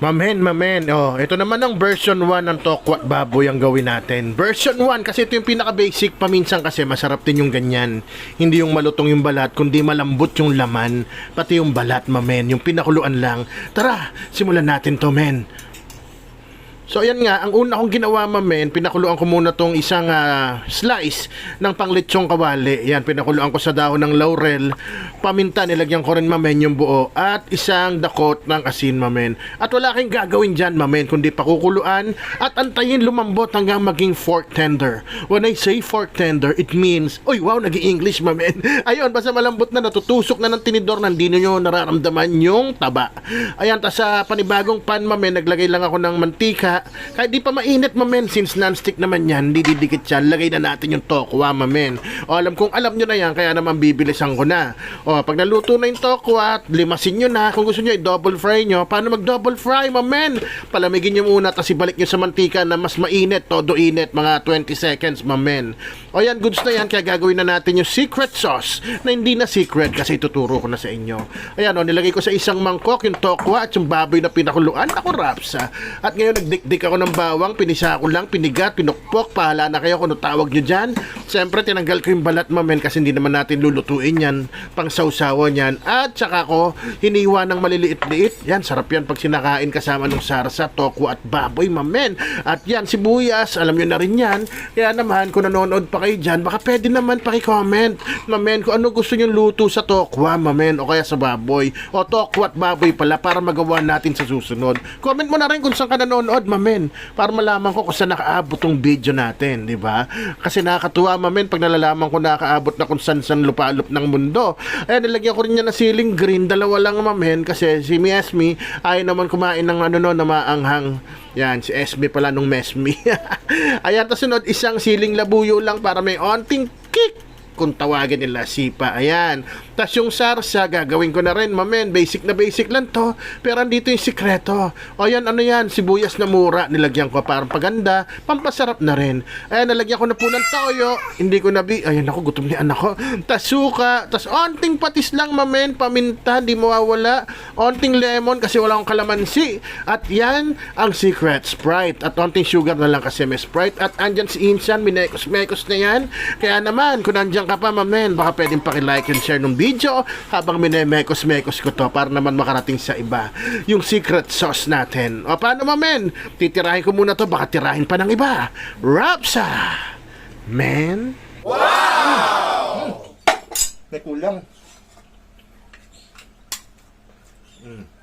Mamen, mamen. Oh, ito naman ang version 1 ng Tokwat Baboy ang gawin natin. Version 1 kasi ito yung pinaka-basic. Paminsan kasi masarap din yung ganyan. Hindi yung malutong yung balat, kundi malambot yung laman. Pati yung balat, mamen. Yung pinakuluan lang. Tara, simulan natin to, men. So ayan nga, ang una kong ginawa mamen, pinakuluan ko muna tong isang ah, slice ng panglitsong kawali. Yan, pinakuluan ko sa dahon ng laurel. Paminta, nilagyan ko rin mamen yung buo. At isang dakot ng asin mamen. At wala kang gagawin dyan mamen, kundi pakukuluan at antayin lumambot hanggang maging fork tender. When I say fork tender, it means, oy wow, nag english mamen. Ayun, basta malambot na, natutusok na ng tinidor, nandito nyo nararamdaman yung taba. Ayan, tas sa panibagong pan mamen, naglagay lang ako ng mantika kahit di pa mainit, mamen, since non-stick naman yan, hindi didikit yan, lagay na natin yung tokwa, mamen. O, alam kong alam nyo na yan, kaya naman bibilisan ko na. O, pag naluto na yung tokwa, limasin nyo na. Kung gusto nyo, i-double fry nyo. Paano mag-double fry, mamen? Palamigin nyo muna, tapos ibalik nyo sa mantika na mas mainit, todo init, mga 20 seconds, mamen. O yan, goods na yan, kaya gagawin na natin yung secret sauce, na hindi na secret, kasi ituturo ko na sa inyo. Ayan, o, nilagay ko sa isang mangkok yung tokwa at yung baboy na pinakuluan. Ako, raps, ha. At ngayon, nagdikdik ako ng bawang, pinisa ko lang, pinigat, pinukpok, pahala na kayo kung ano tawag nyo dyan. Siyempre, tinanggal ko yung balat mamen kasi hindi naman natin lulutuin yan, pang sausawan yan. At saka ko, hiniwa ng maliliit-liit. Yan, sarap yan pag sinakain kasama ng sarsa, toko at baboy mamen. At yan, sibuyas, alam nyo na rin yan. Kaya naman, kung nanonood pa kayo dyan, baka pwede naman paki-comment, mamen, kung ano gusto nyo luto sa tokwa, mamen, o kaya sa baboy. O tokwa at baboy pala para magawa natin sa susunod. Comment mo na rin kung saan ka nanonood, mamen, para malaman ko kung saan nakaabot tong video natin, di ba? Kasi nakakatuwa, mamen, pag nalalaman ko nakaabot na kung saan saan lupalop ng mundo. Ayan, nilagyan ko rin niya na ceiling green, dalawa lang, mamen, kasi si Miesmi ay naman kumain ng ano no, na maanghang. Yan, si SB pala nung Mesmi. Ayan, tapos sunod, isang siling labuyo lang para may onting kung tawagin nila sipa. Ayan. Tapos yung sarsa, gagawin ko na rin, mamen. Basic na basic lang to. Pero andito yung sikreto. O yan, ano yan? Sibuyas na mura. Nilagyan ko parang paganda. Pampasarap na rin. Ayan, nalagyan ko na po ng toyo. Hindi ko nabi... Ayan ako, gutom ni anak ko. Tas suka. Tas onting patis lang, mamen. Paminta, di mawawala. Onting lemon kasi wala akong kalamansi. At yan, ang secret Sprite. At onting sugar na lang kasi may Sprite. At andyan si Insan, minekos-mekos na yan. Kaya naman, kung nandyan ka pa ma'am Nel, baka pwedeng paki-like and share ng video habang minemekos-mekos ko to para naman makarating sa iba yung secret sauce natin. O paano ma'am Nel? Titirahin ko muna to, baka tirahin pa ng iba. Rapsa! Man? Wow! Hmm. May kulang. Mm.